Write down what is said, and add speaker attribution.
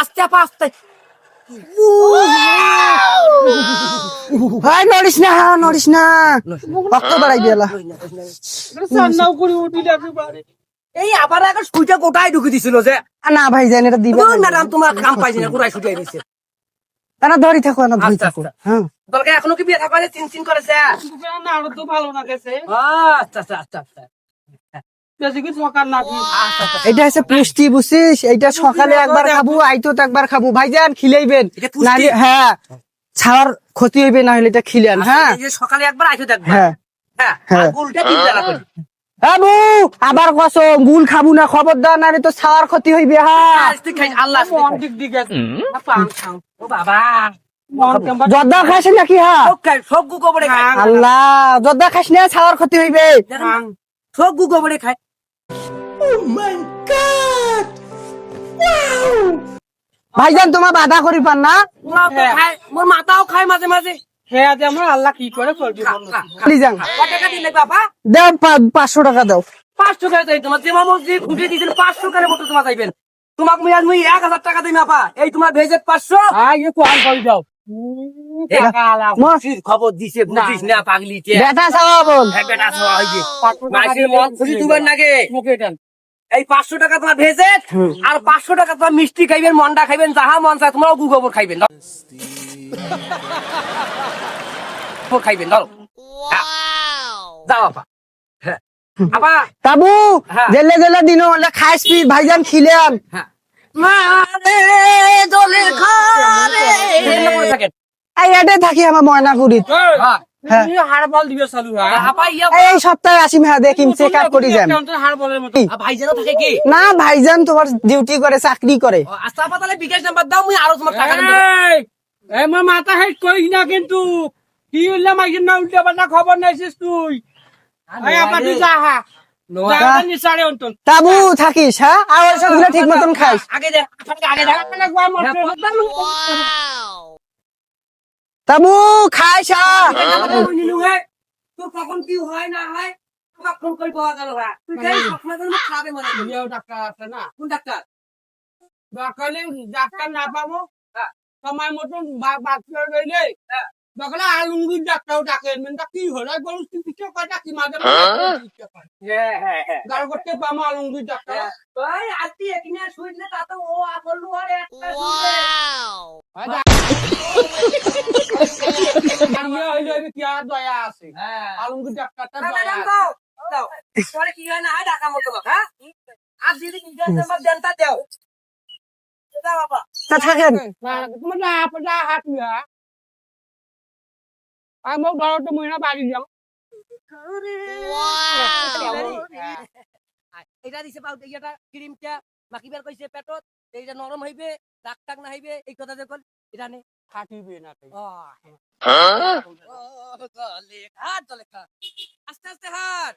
Speaker 1: আস্তে আপা আস্তে।
Speaker 2: ভাই নড়িস না নড়িস না। রক্ত বাড়াই দিলা
Speaker 1: এই আবার এখন সুইটা কোটায় ঢুকে দিছিল যে
Speaker 2: না ভাই জান এটা দিবে
Speaker 1: ধুর, ম্যাডাম তোমার কাম পাইছি না কোটায় দিছে।
Speaker 2: না ধরি থাকো না ধরি
Speaker 1: আচ্ছা,
Speaker 2: থাকো।
Speaker 1: আচ্ছা।
Speaker 2: হ্যাঁ।
Speaker 1: এখনও কি বিয়ে থাকা? চিন চিন করেছে।
Speaker 3: আরও তো ভালো না গেছে
Speaker 1: আচ্ছা। আচ্ছা আচ্ছা আচ্ছা।
Speaker 3: বেশি কিছু সকাল না
Speaker 1: আচ্ছা, আচ্ছা।
Speaker 2: এটা হচ্ছে পুষ্টি বুঝছিস? এইটা সকালে একবার খাব আইতো তো একবার খাব। ভাইজান খিলাইবেন।
Speaker 1: এটা
Speaker 2: হ্যাঁ ছাড়ার ক্ষতি হইবে না হলে এটা খিলেন হ্যাঁ।
Speaker 1: সকালে একবার দেখবা
Speaker 2: হ্যাঁ।
Speaker 1: হ্যাঁ
Speaker 2: হ্যাঁ। হ্যাঁ বউ আবার কসম গুল খাব না খবরদার না তো ছাড়ার ক্ষতি হইবে হ্যাঁ।
Speaker 1: আজ তুই খাই আল্লাহ বাবা।
Speaker 2: জর্দা খাইছে নাকি হ্যাঁ? আল্লাহ জর্দা খাইস না ছাড়ার ক্ষতি হইবে।
Speaker 1: সব গু গোবরে খাই
Speaker 2: ভাইজান তোমার বাধা করি পান না?
Speaker 3: হ্যাঁ।
Speaker 1: মোর মাথাও খায় মাঝে মাঝে।
Speaker 3: হ্যাঁ আমার আল্লাহ কি করে করবি
Speaker 1: টাকা দিলে বাবা?
Speaker 2: দেও পা- পাঁচশো টাকা দাও।
Speaker 1: পাঁচশো টাকা চাই তোমার? যে মামু যে খুঁটে দিয়েছিল পাঁচশো টাকা মতো তোমার চাইবেন? তোমাকে মুই আজ মুই এক হাজার টাকা দিই আপা এই তোমার ভেজেট পাঁচশো।
Speaker 3: আয় এ কোয়াল করে দাও
Speaker 1: খবর দিছে বুঝিস না পাগলি
Speaker 2: বেটা বল
Speaker 1: হ্যাঁ, বেটা সওয়া হইছে মাসির মন
Speaker 3: মুখে।
Speaker 1: এই পাঁচশো টাকা তোমার ভেজেট আর পাঁচশো টাকা তোমার মিষ্টি খাইবেন মন্ডা খাইবেন যাহা মন চায় তোমারও গু গোবর খাইবেন খাইবেন ধরো হ্যাঁ। যাও আপা হ্যাঁ।
Speaker 2: তাবু
Speaker 1: হ্যাঁ।
Speaker 2: জেলে জেলে দিন হলে খাইস ভাইজান খিলেন।
Speaker 1: হ্যাঁ। থাকেন
Speaker 2: থাকি আমার ময়নাগুড়িত
Speaker 3: এই। তুমি হাড় বল দিবে চালু
Speaker 1: আপা
Speaker 2: এই সপ্তাহে আসিম হ্যাঁ দেখিম চেক আপ করি যান
Speaker 3: হাড় বলের মতো।
Speaker 1: আ, ভাইজানও থাকে কি?
Speaker 2: না ভাইজান তোমার ডিউটি করে চাকরি করে।
Speaker 1: ও, আপা তাহলে বিকাশ নাম্বার দাও মুই আরও তোমার টাকা দেবো
Speaker 3: এই, এই আমার মাথা হেট করিস না কিন্তু। কি উল্লা মাইকের না উল্টা পাল্টা খবর নাইছিস তুই? এই তুই যা হা।
Speaker 1: নোয়া।
Speaker 3: যা নিসারে অন্তন
Speaker 2: তাবু থাকিস হ্যাঁ? আর ওই সবগুলো ঠিক মতন
Speaker 1: আগে আগে
Speaker 2: তাবু খাইস
Speaker 1: তোর কখন কি হয় না হয় ফোন করে পাওয়া গেল হ্যাঁ তুই সবসময় খাবে মনে
Speaker 3: ডাক্তার আছে না?
Speaker 1: কোন ডাক্তার
Speaker 3: সকালে ডাক্তার না পাবো?
Speaker 1: হ্যাঁ।
Speaker 3: সময় মতন বাচ্চা রইলে সকালে আলুঙ্গির ডাক্তার ডাকেন মেনটা কি হলো? গরু চিকিৎসা করে ডাকি মাঝে
Speaker 1: হ্যাঁ। হ্যাঁ হ্যাঁ
Speaker 3: গাড়ি করতে পাবো আলুঙ্গির ডাক্তার
Speaker 1: ওই আজকে এখানে শুইলে তাতে ও আপলু আর একটা শুইলে
Speaker 3: আমিও হইলে ওই কি আর দয়া আছে
Speaker 1: হ্যাঁ
Speaker 3: আলুঙ্গির ডাক্তারটা
Speaker 1: না,
Speaker 3: দয়া
Speaker 1: ম্যাডাম
Speaker 3: আছে।
Speaker 1: দাও দাও পরে কি হয় না হয় ঢাকা মতো লোক, হ্যাঁ আর যদি বিকাশ নাম্বার দেন তা দেও দাও বাবা
Speaker 2: তা থাকেন
Speaker 3: না, তোমার না আপনার হাত নিয়া আমি মোক ঘরতে মহিনা বাড়ি যাও
Speaker 1: এটা দিছে পাও এটা ক্রিমটা মাখিবার কইছে পেটত এইটা নরম হইবে দাগ টাক না হইবে এই কথা যে কল এটা নে
Speaker 3: থাকিবে না
Speaker 1: গলে খা আস্তে আস্তে হাত।